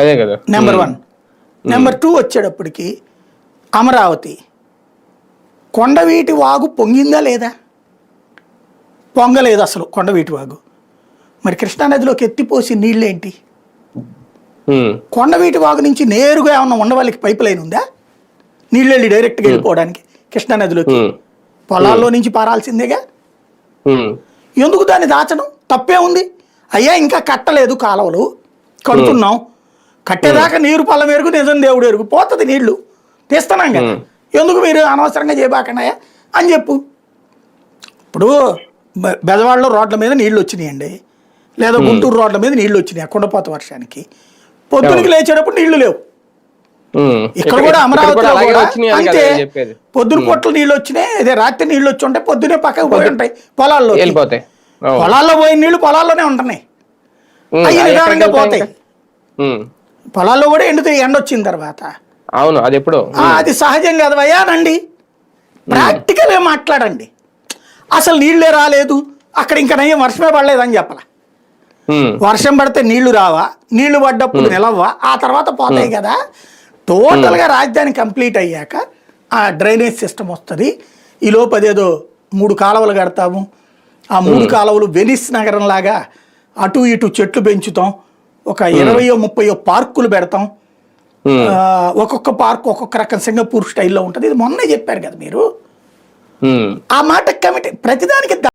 అదే కదా. Number one number two వచ్చేటప్పటికి అమరావతి. కొండవీటి వాగు పొంగిందా లేదా? పొంగలేదు అసలు కొండవీటి వాగు. మరి కృష్ణానదిలోకి ఎత్తిపోసి నీళ్ళేంటి? ఉమ్, కొండవీటి వాగు నుంచి నేరుగా ఏమన్నా ఉండవాళ్ళకి పైప్ లైన్ ఉందా? నీళ్ళు వెళ్ళి డైరెక్ట్గా వెళ్ళిపోవడానికి కృష్ణానదిలోకి. ఉమ్, పొలాల్లో నుంచి పారాల్సిందేగా? ఎందుకు దాన్ని దాచడం? తప్పే ఉంది. అయ్యా ఇంకా కట్టలేదు కాలువలు. కడుతున్నాం. కట్టేదాకా నీరు పళ్ళ మేరకు నిజం దేవుడు ఎరుగు. పోతుంది నీళ్ళు. తీస్తున్నాం కదా ఎందుకు మీరు అనవసరంగా చేయబాకన్నాయా అని చెప్పు. ఇప్పుడు బెజవాడలో రోడ్ల మీద నీళ్ళు వచ్చినాయండి. లేదా గుంటూరు రోడ్ల మీద నీళ్ళు వచ్చినాయి. కుండపోత వర్షానికి. పొద్దునకి లేచేటప్పుడు నీళ్ళు లేవు. ఇక్కడ కూడా అని అంతే. పొద్దున పొట్లు నీళ్ళు వచ్చినాయి. అదే రాత్రి నీళ్ళు వచ్చి ఉంటాయి పొద్దునే పక్కకు పోయి ఉంటాయి. పొలాల్లో. పొలాల్లో పోయిన నీళ్ళు పొలాల్లోనే ఉంటున్నాయి. అవి నిదానంగా పోతాయి. పొలాల్లో కూడా ఎండుతాయి ఎండ వచ్చిన తర్వాత. అవును అది ఎప్పుడు. అది సహజం కాదు అయ్యానండి ప్రాక్టికల్గా మాట్లాడండి. అసలు నీళ్ళే రాలేదు అక్కడ ఇంకా నయ్యం వర్షమే పడలేదని చెప్పాల. వర్షం పడితే నీళ్ళు రావా నీళ్ళు పడ్డప్పుడు నిలవ్వా ఆ తర్వాత పోతాయి కదా. టోటల్గా రాజధాని కంప్లీట్ అయ్యాక ఆ డ్రైనేజ్ సిస్టమ్ వస్తుంది. ఈ లోపు అదేదో మూడు కాలువలు కడతాము. ఆ మూడు కాలువలు వెనిస్ నగరం లాగా అటు ఇటు చెట్లు పెంచుతాం. ఒక ఇరవయో ముప్పయో పార్కులు పెడతాం. ఒక్కొక్క పార్క్ ఒక్కొక్క రకం సింగపూర్ స్టైల్లో ఉంటుంది. ఇది మొన్నే చెప్పారు కదా మీరు. ఆ మాట కమిటీ ప్రతిదానికి